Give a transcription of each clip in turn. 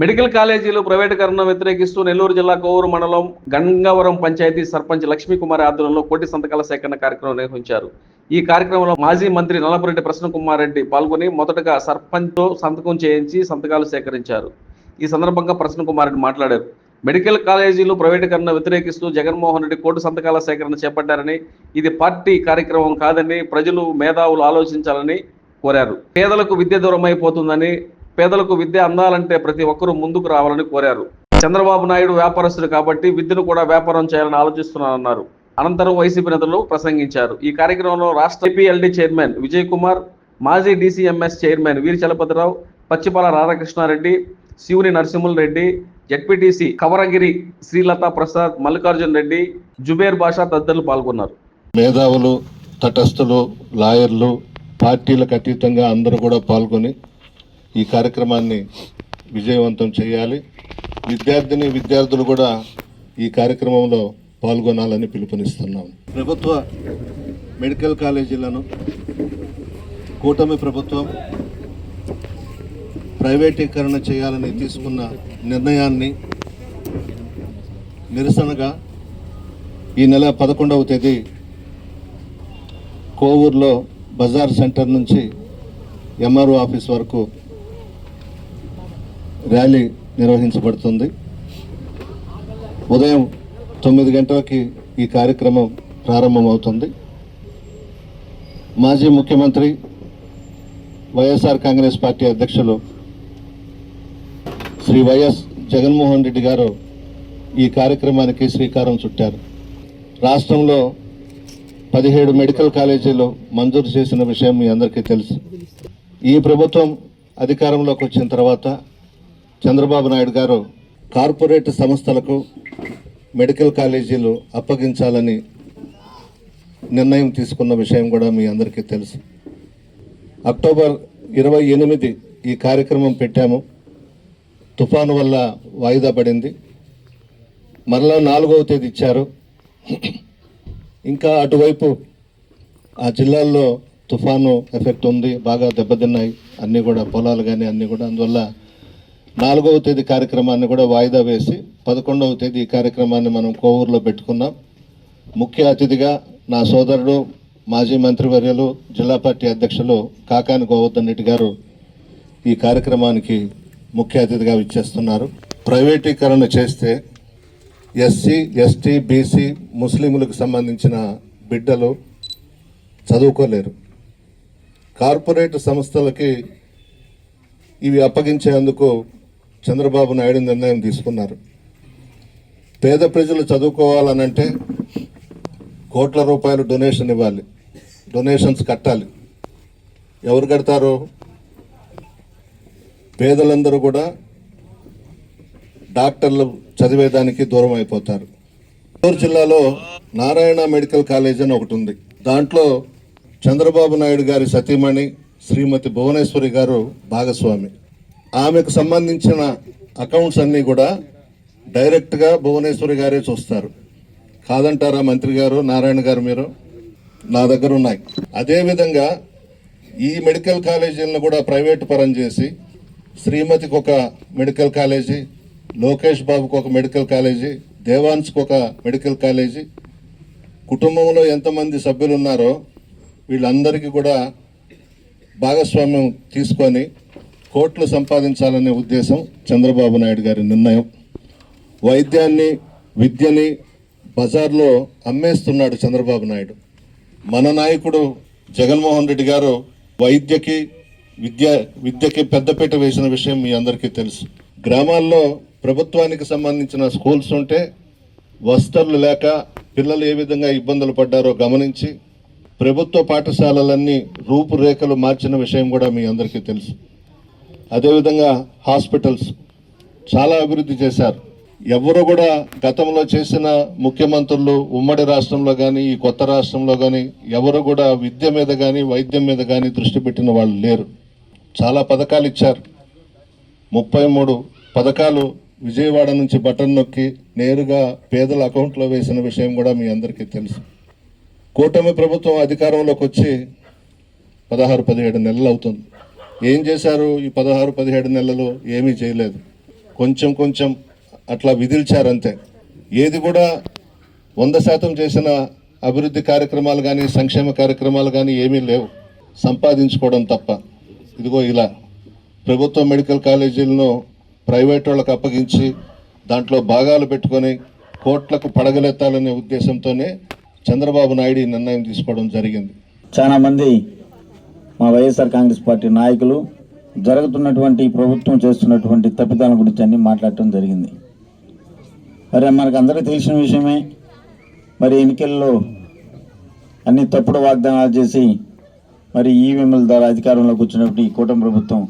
Medical కాలేజీలు ప్రైవేటీకరణ వ్యతిరేకిస్తూ నెల్లూరు జిల్లా కోవూరు మండలం గంగవరం పంచాయతీ సర్పంచ్ లక్ష్మీకుమారి ఆధ్వర్యంలో కోటి సంతకాల సేకరణ కార్యక్రమం నిర్వహించారు. ఈ కార్యక్రమంలో మాజీ మంత్రి నల్లపురెడ్డి ప్రసన్న కుమార్ రెడ్డి పాల్గొని మొదటగా సర్పంచ్తో సంతకం చేయించి సంతకాలు సేకరించారు. ఈ సందర్భంగా ప్రసన్న కుమార్ రెడ్డి మాట్లాడారు. మెడికల్ కాలేజీలు ప్రైవేటీకరణ వ్యతిరేకిస్తూ జగన్మోహన్ రెడ్డి కోటి సంతకాల సేకరణ చేపట్టారని ఇది పార్టీ కార్యక్రమం కాదని ప్రజలు మేధావులు ఆలోచించాలని కోరారు. పేదలకు విద్య దూరం అయిపోతుందని పేదలకు విద్య అందాలంటే ప్రతి ఒక్కరూ ముందుకు రావాలని కోరారు. చంద్రబాబు నాయుడు వ్యాపారస్తుడు కాబట్టి విద్యను కూడా వ్యాపారం చేయాలని ఆలోచిస్తున్నారన్నారు అనంతరం వైసీపీ నేతలు ప్రసంగించారు. ఈ కార్యక్రమంలో రాష్ట్ర పిఎల్డి చైర్మన్ విజయ్ కుమార్ మాజీ డీసీఎంఎస్ చైర్మన్ వీరి చలపతిరావు పచ్చిపాల రాధాకృష్ణారెడ్డి శివుని నరసింహుల రెడ్డి జడ్పీటీసీ కవరగిరి శ్రీలతా ప్రసాద్ మల్లికార్జున్ రెడ్డి జుబేర్ బాషా తదితరులు పాల్గొన్నారు. మేధావులు తటస్థులు లాయర్లు పార్టీలకు అతీతంగా అందరూ కూడా పాల్గొని ఈ కార్యక్రమాన్ని విజయవంతం చేయాలి. విద్యార్థిని విద్యార్థులు కూడా ఈ కార్యక్రమంలో పాల్గొనాలని పిలుపునిస్తున్నాం. ప్రభుత్వ మెడికల్ కాలేజీలను కూటమి ప్రభుత్వం ప్రైవేటీకరణ చేయాలని తీసుకున్న నిర్ణయాన్ని నిరసనగా ఈ నెల పదకొండవ తేదీ కోవూరులో బజార్ సెంటర్ నుంచి ఎంఆర్ఓ ఆఫీస్ వరకు ర్యాలీ నిర్వహించబడుతుంది. ఉదయం తొమ్మిది గంటలకి ఈ కార్యక్రమం ప్రారంభమవుతుంది. మాజీ ముఖ్యమంత్రి వైఎస్ఆర్ కాంగ్రెస్ పార్టీ అధ్యక్షులు శ్రీ వైఎస్ జగన్మోహన్ రెడ్డి గారు ఈ కార్యక్రమానికి శ్రీకారం చుట్టారు. రాష్ట్రంలో పదిహేడు మెడికల్ కాలేజీలు మంజూరు చేసిన విషయం మీ అందరికీ తెలుసు. ఈ ప్రభుత్వం అధికారంలోకి వచ్చిన తర్వాత చంద్రబాబు నాయుడు గారు కార్పొరేట్ సంస్థలకు మెడికల్ కాలేజీలు అప్పగించాలని నిర్ణయం తీసుకున్న విషయం కూడా మీ అందరికీ తెలుసు. అక్టోబర్ ఇరవై ఎనిమిది ఈ కార్యక్రమం పెట్టాము. తుఫాను వల్ల వాయిదా పడింది. మరలా నాలుగవ తేదీ ఇచ్చారు. ఇంకా అటువైపు ఆ జిల్లాల్లో తుఫాను ఎఫెక్ట్ ఉంది బాగా దెబ్బతిన్నాయి. అన్నీ కూడా పొలాలు కానీ అన్నీ కూడా అందువల్ల నాలుగవ తేదీ కార్యక్రమాన్ని కూడా వాయిదా వేసి పదకొండవ తేదీ ఈ కార్యక్రమాన్ని మనం కోవూరులో పెట్టుకున్నాం. ముఖ్య అతిథిగా నా సోదరుడు మాజీ మంత్రివర్యులు జిల్లా పార్టీ అధ్యక్షులు కాకాని గోవర్ధన్ రెడ్డి గారు ఈ కార్యక్రమానికి ముఖ్య అతిథిగా ఇచ్చేస్తున్నారు ప్రైవేటీకరణ చేస్తే ఎస్సీ ఎస్టీ బీసీ ముస్లింలకు సంబంధించిన బిడ్డలు చదువుకోలేరు. కార్పొరేట్ సంస్థలకి ఇవి అప్పగించేందుకు చంద్రబాబు నాయుడు నిర్ణయం తీసుకున్నారు. పేద ప్రజలు చదువుకోవాలనంటే కోట్ల రూపాయలు డొనేషన్ ఇవ్వాలి. డొనేషన్స్ కట్టాలి. ఎవరు కడతారు? పేదలందరూ కూడా డాక్టర్లు చదివేదానికి దూరం అయిపోతారు. చిత్తూరు జిల్లాలో నారాయణ మెడికల్ కాలేజ్ అని ఒకటి ఉంది. దాంట్లో చంద్రబాబు నాయుడు గారి సతీమణి శ్రీమతి భువనేశ్వరి గారు భాగస్వామి. ఆమెకు సంబంధించిన అకౌంట్స్ అన్నీ కూడా డైరెక్ట్గా భువనేశ్వరి గారే చూస్తారు. కాదంటారా మంత్రి గారు నారాయణ గారు మీరు? నా దగ్గర ఉన్నాయి. అదేవిధంగా ఈ మెడికల్ కాలేజీలను కూడా ప్రైవేట్ పరం చేసి శ్రీమతికి ఒక మెడికల్ కాలేజీ లోకేష్ బాబుకు ఒక మెడికల్ కాలేజీ దేవాన్స్కి ఒక మెడికల్ కాలేజీ కుటుంబంలో ఎంతమంది సభ్యులు ఉన్నారో వీళ్ళందరికీ కూడా భాగస్వామ్యం తీసుకొని కోట్లు సంపాదించాలనే ఉద్దేశం చంద్రబాబు నాయుడు గారి నిర్ణయం. వైద్యాన్ని విద్యని బజార్లో అమ్మేస్తున్నాడు చంద్రబాబు నాయుడు. మన నాయకుడు జగన్మోహన్ రెడ్డి గారు వైద్యకి విద్య విద్యకి పెద్దపీట వేసిన విషయం మీ అందరికీ తెలుసు. గ్రామాల్లో ప్రభుత్వానికి సంబంధించిన స్కూల్స్ ఉంటే వసతులు లేక పిల్లలు ఏ విధంగా ఇబ్బందులు పడ్డారో గమనించి ప్రభుత్వ పాఠశాలలన్నీ రూపురేఖలు మార్చిన విషయం కూడా మీ అందరికీ తెలుసు. అదేవిధంగా హాస్పిటల్స్ చాలా అభివృద్ధి చేశారు. ఎవరు కూడా గతంలో చేసిన ముఖ్యమంత్రులు ఉమ్మడి రాష్ట్రంలో కానీ ఈ కొత్త రాష్ట్రంలో కానీ ఎవరు కూడా విద్య మీద కానీ వైద్యం మీద కానీ దృష్టి పెట్టిన వాళ్ళు లేరు. చాలా పథకాలు ఇచ్చారు. ముప్పై మూడు పథకాలు విజయవాడ నుంచి బటన్ నొక్కి నేరుగా పేదల అకౌంట్లో వేసిన విషయం కూడా మీ అందరికీ తెలుసు. కూటమి ప్రభుత్వం అధికారంలోకి వచ్చి పదహారు పదిహేడు నెలలు అవుతుంది. ఏం చేశారు ఈ పదహారు పదిహేడు నెలలు ఏమీ చేయలేదు. కొంచెం కొంచెం అట్లా విధిల్చారంతే ఏది కూడా వంద శాతం చేసిన అభివృద్ధి కార్యక్రమాలు కానీ సంక్షేమ కార్యక్రమాలు కానీ ఏమీ లేవు. సంపాదించుకోవడం తప్ప. ఇదిగో ఇలా ప్రభుత్వ మెడికల్ కాలేజీలను ప్రైవేట్ వాళ్ళకి అప్పగించి దాంట్లో భాగాలు పెట్టుకొని కోట్లకు పడగలెత్తాలనే ఉద్దేశంతోనే చంద్రబాబు నాయుడు ఈ నిర్ణయం తీసుకోవడం జరిగింది. చాలామంది మా వైఎస్ఆర్ కాంగ్రెస్ పార్టీ నాయకులు జరుగుతున్నటువంటి ప్రభుత్వం చేస్తున్నటువంటి తప్పిదాల గురించి అన్నీ మాట్లాడటం జరిగింది. మరి మనకు అందరికీ తెలిసిన విషయమే మరి ఎన్నికల్లో అన్ని తప్పుడు వాగ్దానాలు చేసి మరి ఈవీఎంల ద్వారా అధికారంలోకి వచ్చినప్పుడు ఈ కూటమి ప్రభుత్వం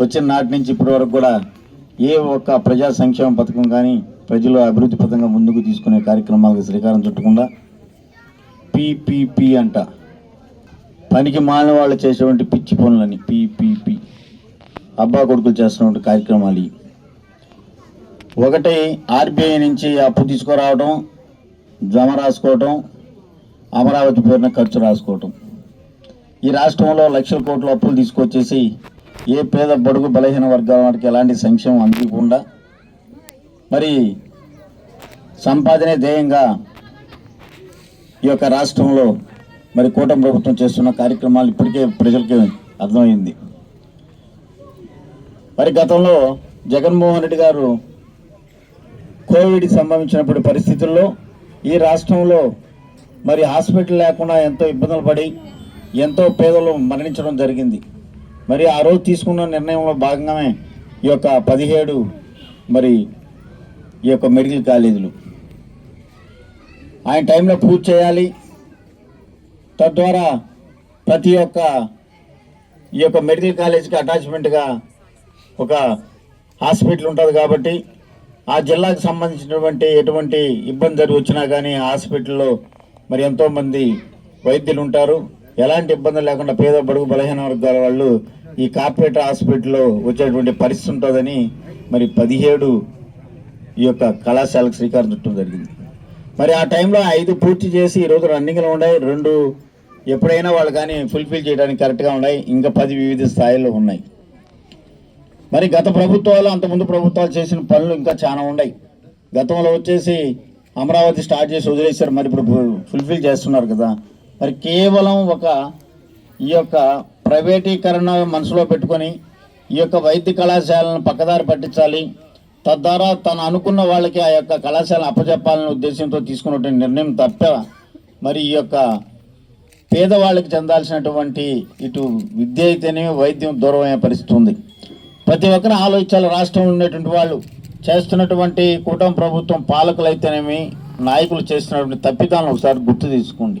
వచ్చిన నాటి నుంచి ఇప్పటి వరకు కూడా ఏ ఒక్క ప్రజా సంక్షేమ పథకం కానీ ప్రజలు అభివృద్ధి పథకంగా ముందుకు తీసుకునే కార్యక్రమాలకు శ్రీకారం చుట్టకుండా పీపీపీ అంట పనికి మాలిన వాళ్ళు చేసేటువంటి పిచ్చి పనులని పీపీపీ అబ్బా కొడుకులు చేస్తున్నటువంటి కార్యక్రమాలు ఒకటి ఆర్బీఐ నుంచి అప్పు తీసుకురావడం జమ రాసుకోవటం అమరావతి పేరున ఖర్చు రాసుకోవటం. ఈ రాష్ట్రంలో లక్షల కోట్ల అప్పులు తీసుకొచ్చేసి ఏ పేద బడుగు బలహీన వర్గాల వారికి ఎలాంటి సంక్షేమం అందకుండా మరి సంపాదనే ధ్యేయంగా ఈ యొక్క రాష్ట్రంలో మరి కూటమి ప్రభుత్వం చేస్తున్న కార్యక్రమాలు ఇప్పటికే ప్రజలకి అర్థమైంది. మరి గతంలో జగన్మోహన్ రెడ్డి గారు కోవిడ్ సంభవించినప్పుడు పరిస్థితుల్లో ఈ రాష్ట్రంలో మరి హాస్పిటల్ లేకుండా ఎంతో ఇబ్బందులు పడి ఎంతో పేదలు మరణించడం జరిగింది. మరి ఆ రోజు తీసుకున్న నిర్ణయంలో భాగంగానే ఈ యొక్క పదిహేడు మరి ఈ యొక్క మెడికల్ కాలేజీలు. ఆయన టైంలో పూర్తి చేయాలి. తద్వారా ప్రతి ఒక్క ఈ యొక్క మెడికల్ కాలేజీకి అటాచ్మెంట్గా ఒక హాస్పిటల్ ఉంటుంది కాబట్టి ఆ జిల్లాకు సంబంధించినటువంటి ఎటువంటి ఇబ్బంది జరిగి వచ్చినా కానీ ఆ హాస్పిటల్లో మరి ఎంతోమంది వైద్యులు ఉంటారు. ఎలాంటి ఇబ్బంది లేకుండా పేద బడుగు బలహీన వర్గాల వాళ్ళు ఈ కార్పొరేట్ హాస్పిటల్లో వచ్చేటువంటి పరిస్థితి ఉంటుందని మరి పదిహేడు ఈ యొక్క కళాశాలకు శ్రీకారం చుట్టడం జరిగింది. మరి ఆ టైంలో ఐదు పూర్తి చేసి ఈరోజు రన్నింగ్లో ఉన్నాయి రెండు ఎప్పుడైనా వాళ్ళు కానీ ఫుల్ఫిల్ చేయడానికి కరెక్ట్గా ఉన్నాయి. ఇంకా పది వివిధ స్థాయిల్లో ఉన్నాయి. మరి గత ప్రభుత్వాలు అంతకుముందు ప్రభుత్వాలు చేసిన పనులు ఇంకా చాలా ఉన్నాయి. గతంలో వచ్చేసి అమరావతి స్టార్ట్ చేసి వదిలేశారు. మరి ఇప్పుడు ఫుల్ఫిల్ చేస్తున్నారు కదా. మరి కేవలం ఒక ఈ యొక్క ప్రైవేటీకరణ మనసులో పెట్టుకొని ఈ యొక్క వైద్య కళాశాలను పక్కదారి పట్టించాలి. తద్వారా తను అనుకున్న వాళ్ళకి ఆ యొక్క కళాశాలను అప్పచెప్పాలనే ఉద్దేశంతో తీసుకున్నటువంటి నిర్ణయం తప్ప మరి ఈ యొక్క పేదవాళ్ళకి చెందాల్సినటువంటి ఇటు విద్య అయితేనే వైద్యం దూరమైన పరిస్థితి ఉంది. ప్రతి ఒక్కరు ఆలోచించాలి రాష్ట్రంలో ఉండేటువంటి వాళ్ళు చేస్తున్నటువంటి కూటమి ప్రభుత్వం పాలకులైతేనేమి నాయకులు చేస్తున్నటువంటి తప్పిదాలను ఒకసారి గుర్తు తీసుకోండి